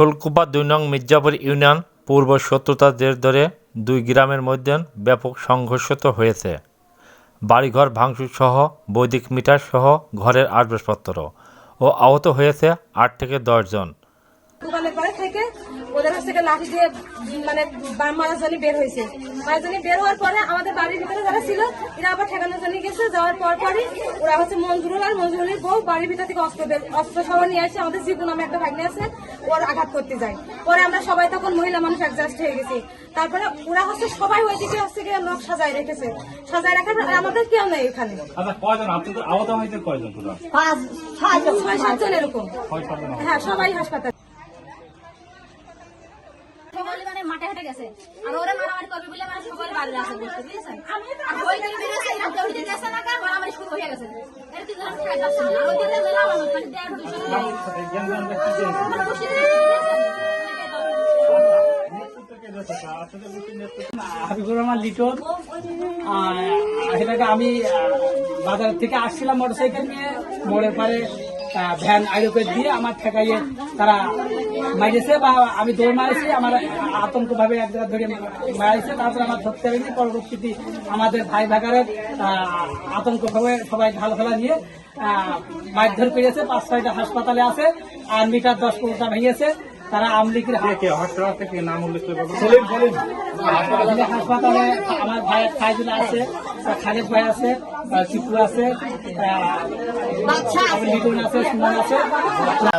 শোলকুপা দুই নং মির্জাপুর ইউনিয়ন পূর্ব শত্রুতা জের ধরে দুই গ্রামের মধ্যে ব্যাপক সংঘর্ষ হয়েছে। বাড়িঘর ভাঙচুর সহ বৈদিক মিটার সহ ঘরের আসবাবপত্র ও আহত হয়েছে আট থেকে দশ জন। দোকানের পরে থেকে ওদের কাছ থেকে লাঠি দিয়ে মানে মারার বের হয়েছে। মারার জন্য বের হওয়ার পরে আমাদের বাড়ির ভিতরে যারা ছিল এরা আবার ঠেকানোর জন্য গেছে। যাওয়ার পর পরই ওরা হচ্ছে মঞ্জুরুল আর মঞ্জুরুলের বউ বাড়ির ভিতর থেকে অস্ত্র বের অস্ত্র সহ নিয়ে আসে। আমাদের জীবন নামে একটা ভাগ্নে আছে ওর আঘাত করতে যায়। পরে আমরা সবাই তখন মহিলা মানুষ অ্যাডজাস্ট হয়ে গেছি। তারপরে ওরা হচ্ছে সবাই ওইদিকে হচ্ছে গিয়ে লোক সাজায় রেখেছে। সাজায় রাখার পর আমাদের কেউ নেই এখানে। আচ্ছা ছয় সাতজন এরকম। হ্যাঁ সবাই হাসপাতাল। গেছে। আর ওরা মারামারি করবে বলে মানে সকালে বাড়ি আসে বসতে বুঝেছেন আর ওই দিন বেরিয়েছে এরা দৌড় গেছে না কার মারামারি শুরু হয়ে গেছে। এর কি ধরনের খাই যাচ্ছে আর ওই দিন গেলাম আমি মানে দেড় দুশো হাবিবুর রহমান লিটন। আর সেটাকে আমি বাজার থেকে আসছিলাম মোটরসাইকেল নিয়ে মোড়ের পারে ভ্যান আইরোপের দিয়ে আমার ঠেকাইয়ে তারা মারিয়েছে বা আমি দৌড় মারেছি আমার আতঙ্ক ভাবে এক জায়গায় ধরে মারাইছে তারপর আমার ধরতে পারিনি পরবর্তীতে আমাদের ভাই ভাগারের আতঙ্ক ভাবে সবাই ঢাল ফেলা নিয়ে মারধর করেছে পাঁচ ছয়টা হাসপাতালে আছে আর মিটার দশ পনেরোটা ভেঙেছে। তারা আমলিকের হাসপাতালে আমার ভাই খাইজুল আছে খালেদ ভাই আছে চিপু আছে লিটন আছে সুমন আছে।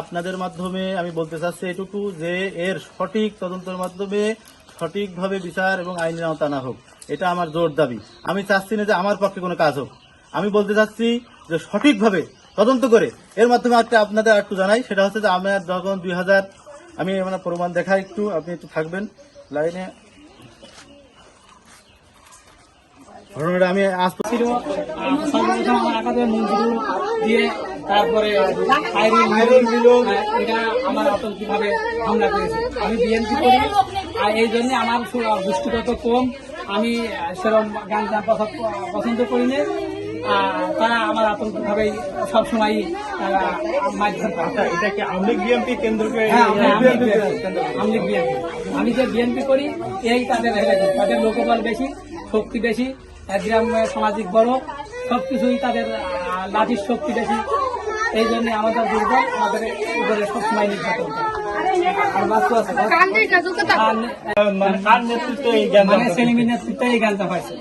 আপনাদের মাধ্যমে আমি বলতে চাচ্ছি এটুকু যে এর সঠিক তদন্তের মাধ্যমে সঠিকভাবে বিচার এবং আইনের আওতা না হোক এটা আমার জোর দাবি। আমি চাচ্ছি না যে আমার পক্ষে কোনো কাজ হোক। আমি বলতে চাচ্ছি যে সঠিকভাবে তদন্ত করে এর মাধ্যমে একটা আপনাদের একটু জানাই সেটা হচ্ছে যে আমার যখন দুই হাজার আমি মানে প্রমাণ দেখাই একটু আপনি একটু থাকবেন লাইনে। ঘটনাটা আমি আজ তো- ছিল দিয়ে তারপরে খায়রুল মিলন মিলন এটা আমার আতঙ্কিভাবে হামলা করেছে। আমি বিএনপি করি আর এই জন্য আমার গোষ্ঠীগত কম। আমি সেরকম গান গান পছন্দ পছন্দ করি না তারা আমার সবসময় তারা মারধর করে। আচ্ছা এটা কি বিএনপি হ্যাঁ, আমি বিএনপি যে বিএনপি করি এই তাদের তাদের লোকবল বেশি শক্তি বেশি। গ্রামে সামাজিক বড় সবকিছুই তাদের লাঠির শক্তি বেশি। এই জন্য আমাদের দুর্বল আমাদের উপরে সবসময় নির্যাতন করে। আর বাস্তু আছে আর- মানে কার নেতৃত্বে এই জ্ঞান মানে সেলিমের নেতৃত্বে এই গানটা পাইছে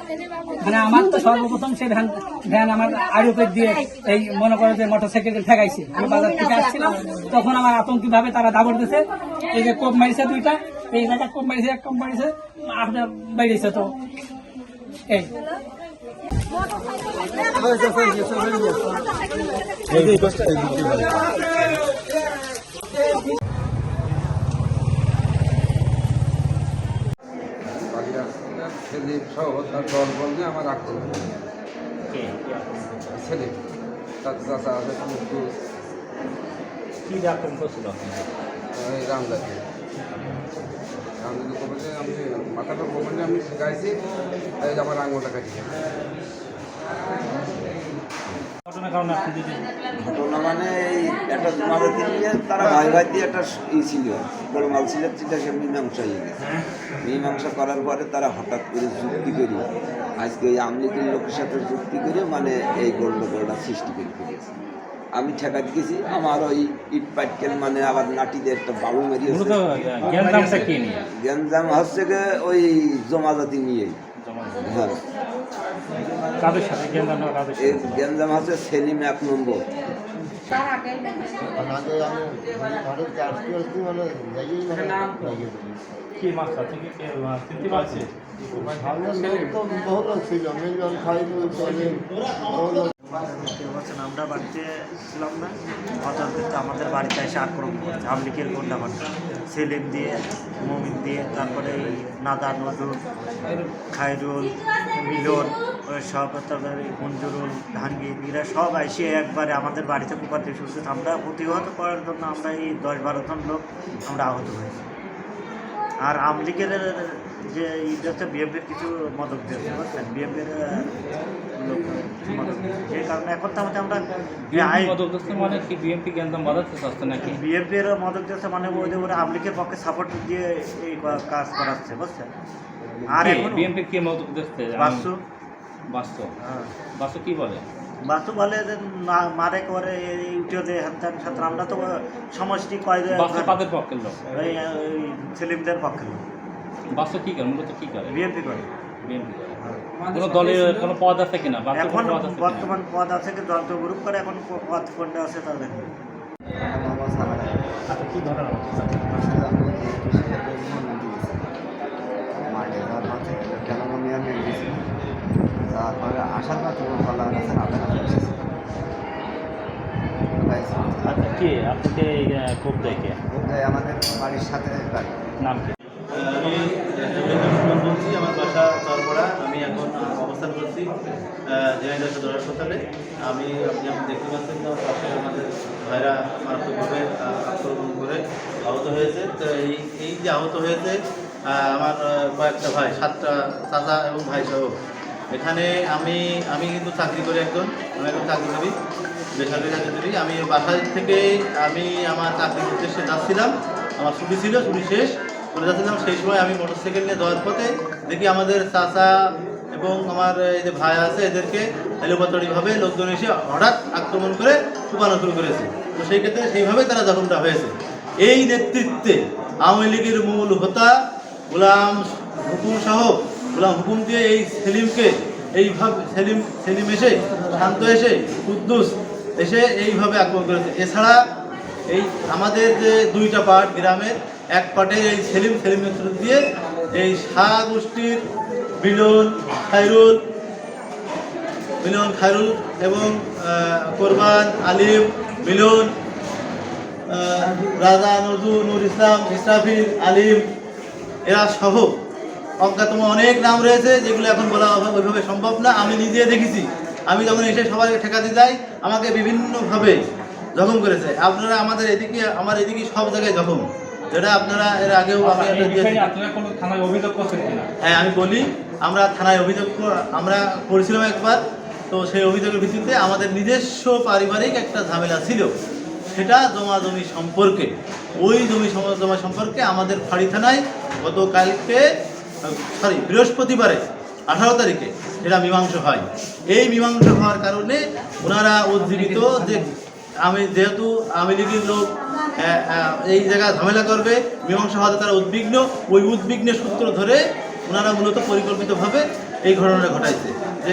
মানে আমার তো সর্বপ্রথম সে ভ্যান ভ্যান আমার আরোপের দিয়ে এই মনে করো যে মোটর সাইকেল ঠেকাইছে। আমি বাজার থেকে আসছিলাম তখন আমার আতঙ্কি ভাবে তারা দাবর দিছে। এই যে কোপ মারিছে দুইটা এই জায়গা কোপ মারিছে এক কোপ মারিছে আপনার বেরিয়েছে তো। এই। ছেলে সহ তার দল বল নিয়ে আমার আক্রমণ ছেলে তার চাচা আছে কুদ্দুস, কি আক্রমণ করছিল এই আমি মাথাটা কমেছে আমি শিখাইছি তাই আমার আঙুলটা কাটিয়ে ঘটনা মানে এই একটা জমাদাতি নিয়ে তারা ভাই ভাই দিয়ে একটা ই ছিল গোলমাল ছিল সেটাকে মীমাংসা হয়ে গেছে। মীমাংসা করার পরে তারা হঠাৎ করে যুক্তি করি আজকে ওই আমলিগের লোকের সাথে যুক্তি করে মানে এই গন্ডগোলটা সৃষ্টি করে ফেলেছে। আমি ঠেকা দিয়েছি আমার ওই ইট পাটকেল মানে আবার নাটিদের একটা বাবু মেরিয়েছে। নিয়ে? গেঞ্জাম হচ্ছে গিয়ে ওই জমাজাতি নিয়েই হ্যাঁ এই গেঞ্জাম হচ্ছে সেলিম এক নম্বর। কি কে? পারছে আমরা বাড়িতে ছিলাম না কিন্তু আমাদের বাড়িতে এসে আক্রমণ করেছে আমলিকের গোন্ডা বাড়ি সেলিম দিয়ে মমিন দিয়ে তারপরে নাদা নজরুল খায়রুল মিলন সব তারপরে মঞ্জুরুল ধানগির এরা সব এসে একবারে আমাদের বাড়িতে কুপাতে শুরু করেছে। আমরা প্রতিহত করার জন্য আমরা এই দশ বারো জন লোক আমরা আহত হয়েছি আর আমলিকের যে ইটাতে বিএমপির কিছু মদক দিয়েছে, বুঝছেন বিএমপির। এই কারণে এখন তো আমরা মানে কি বিএনপি নাকি? মদত দিচ্ছে মানে ওদের ওরা আমলিকের পক্ষে সাপোর্ট দিয়ে এই কাজ করাচ্ছে বুঝছেন? আর এখন বিএনপি কি মদক দিচ্ছে? বাসু। বাস্তব হ্যাঁ। কি বলে? বাসু বলে যে না- মারে করে উঠে যে হ্যান সাথে আমরা তো সমষ্টি কয় কাদের পক্ষের লোক? এই এই সেলিমদের পক্ষে বাস্তব কি করে? মূলত কি করে? বিএনপি করে। কোনো দলের কোনো পদ আছে কিনা? এখন কোনো পদ আছে কিনা? বর্তমান পদ আছে কি? দল গ্রুপ করে এখন পদ কোনটা আছে তাদের আচ্ছা কি ঘটনা মাঠে যাওয়ার পথে কেন আমি আমি গেছিলাম যাওয়ার পরে আসার পথে ও কলা গাছের আধার আচ্ছা কি আপনাকে খুব দেখে আমাদের বাড়ির সাথে বাড়ি। নাম কি? জেনারেল সদর হাসপাতালে। আমি, আপনি দেখতে পাচ্ছেন তো, পাশে আমাদের ভাইরা মারাত্মকভাবে আক্রমণ করে আহত হয়েছে। তো এই এই যে আহত হয়েছে আমার কয়েকটা ভাই, সাতটা চাচা এবং ভাই সহ এখানে আমি আমি কিন্তু চাকরি করি একজন, আমি একজন চাকরি করি বেসরকারি চাকরি করি আমি বাসা থেকে, আমি আমার চাকরির উদ্দেশ্যে যাচ্ছিলাম। আমার ছুটি ছিল, ছুটি শেষ, করে যাচ্ছিলাম। সেই সময় আমি মোটরসাইকেল নিয়ে যাওয়ার পথে দেখি আমাদের চাচা এবং আমার এই যে ভাই আছে, এদেরকে এলোপাতড়িভাবে লোকজন এসে হঠাৎ আক্রমণ করে কুপানো শুরু করেছে। তো সেই ক্ষেত্রে সেইভাবেই তারা জখমটা হয়েছে। এই নেতৃত্বে আওয়ামী লীগের মূল হোতা গোলাম হুকুম সহ, গোলাম হুকুম দিয়ে এই সেলিমকে এইভাবে সেলিম সেলিম এসে, শান্ত এসে, কুদ্দুস এসে এইভাবে আক্রমণ করেছে। এছাড়া এই আমাদের যে দুইটা পার্ট, গ্রামের, এক পার্টের এই সেলিম সেলিম নেতৃত্ব দিয়ে এই শাহ গোষ্ঠীর বিলন খাইরুল মিলন খায়রুল এবং কোরবান আলিম মিলন রাজা নজরুল নুর ইসলাম ইসরাফিল আলিম এরা সহ অজ্ঞাতম অনেক নাম রয়েছে যেগুলো এখন বলা ওইভাবে- সম্ভব না। আমি নিজে দেখেছি। আমি যখন এসে সবাইকে ঠেকাতে যাই আমাকে বিভিন্নভাবে জখম করেছে। আপনারা আমাদের এদিকে আমার এদিকে সব জায়গায় জখম। যেটা আপনারা এর আগেও আমি হ্যাঁ আমি বলি আমরা থানায় অভিযোগ আমরা করেছিলাম একবার, তো সেই অভিযোগের ভিত্তিতে আমাদের নিজস্ব পারিবারিক একটা ঝামেলা ছিল। সেটা জমা জমি সম্পর্কে। ওই জমি জমা সম্পর্কে আমাদের ফাঁড়ি থানায় গতকালকে, সরি, বৃহস্পতিবারে, আঠারো তারিখে সেটা মীমাংস হয়। এই মীমাংস হওয়ার কারণে ওনারা উজ্জীবিত যে আমি যেহেতু আওয়ামী লীগের লোক এই জায়গায় ঝামেলা করবে, মীমাংসা হওয়াতে তারা উদ্বিগ্ন। ওই উদ্বিগ্নের সূত্র ধরে ওনারা মূলত পরিকল্পিতভাবে এই ঘটনাটা ঘটাইছে। যে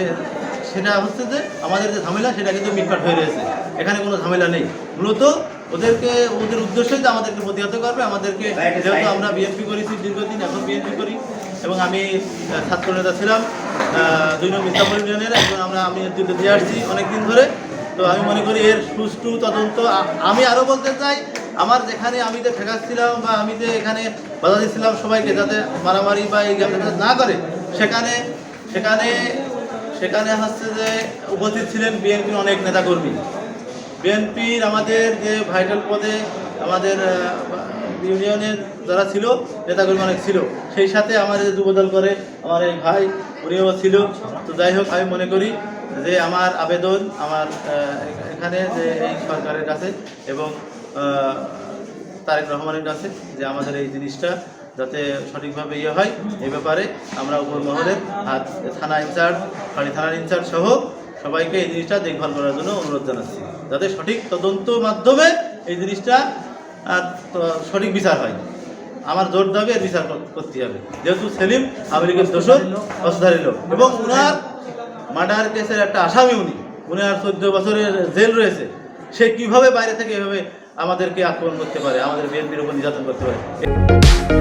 সেটা হচ্ছে যে আমাদের যে ঝামেলা, সেটা কিন্তু মিটমাট হয়ে রয়েছে। এখানে কোনো ঝামেলা নেই। মূলত ওদেরকে, ওদের উদ্দেশ্যই যে আমাদেরকে প্রতিহত করবে। আমাদেরকে যেহেতু আমরা বিএনপি করেছি দীর্ঘদিন, এখন বিএনপি করি এবং আমি ছাত্র নেতা ছিলাম। দুই নম্বর ইসলামপুর ইউনিয়নের এখন আমরা, আমি নেতৃত্ব দিয়ে আসছি অনেকদিন ধরে। তো আমি মনে করি এর সুষ্ঠু তদন্ত আমি আরও বলতে চাই আমার যেখানে আমি যে ঠেকাচ্ছিলাম বা আমি যে এখানে বাধা দিচ্ছিলাম সবাইকে যাতে মারামারি বা এই না করে, সেখানে সেখানে সেখানে হচ্ছে যে উপস্থিত ছিলেন বিএনপির অনেক নেতাকর্মী। বিএনপির আমাদের যে ভাইটাল পদে আমাদের ইউনিয়নের যারা ছিল, নেতাকর্মী অনেক ছিল, সেই সাথে আমার যে যুবদল করে আমার এই ভাই, উনিও ছিল। তো যাই হোক, আমি মনে করি যে আমার আবেদন, আমার এখানে যে এই সরকারের কাছে এবং তারেক রহমানের কাছে যে আমাদের এই জিনিসটা যাতে সঠিকভাবে ইয়ে হয় এই ব্যাপারে আমরা উপর মহলের আর থানা ইনচার্জ ফাঁড়ি থানার ইনচার্জ সহ সবাইকে এই জিনিসটা দেখভাল করার জন্য অনুরোধ জানাচ্ছি। যাতে সঠিক তদন্ত মাধ্যমে এই জিনিসটা সঠিক বিচার হয়। আমার জোর দাবি এর বিচার করতে হবে। যেহেতু সেলিম আমেরিকার দোষর লোক। এবং উনার মার্ডার কেসের একটা আসামি উনি। উনার চোদ্দ বছরের জেল রয়েছে। সে কীভাবে বাইরে থেকে এভাবে আমাদেরকে আক্রমণ করতে পারে আমাদের বিএনপির উপর নির্যাতন করতে পারে।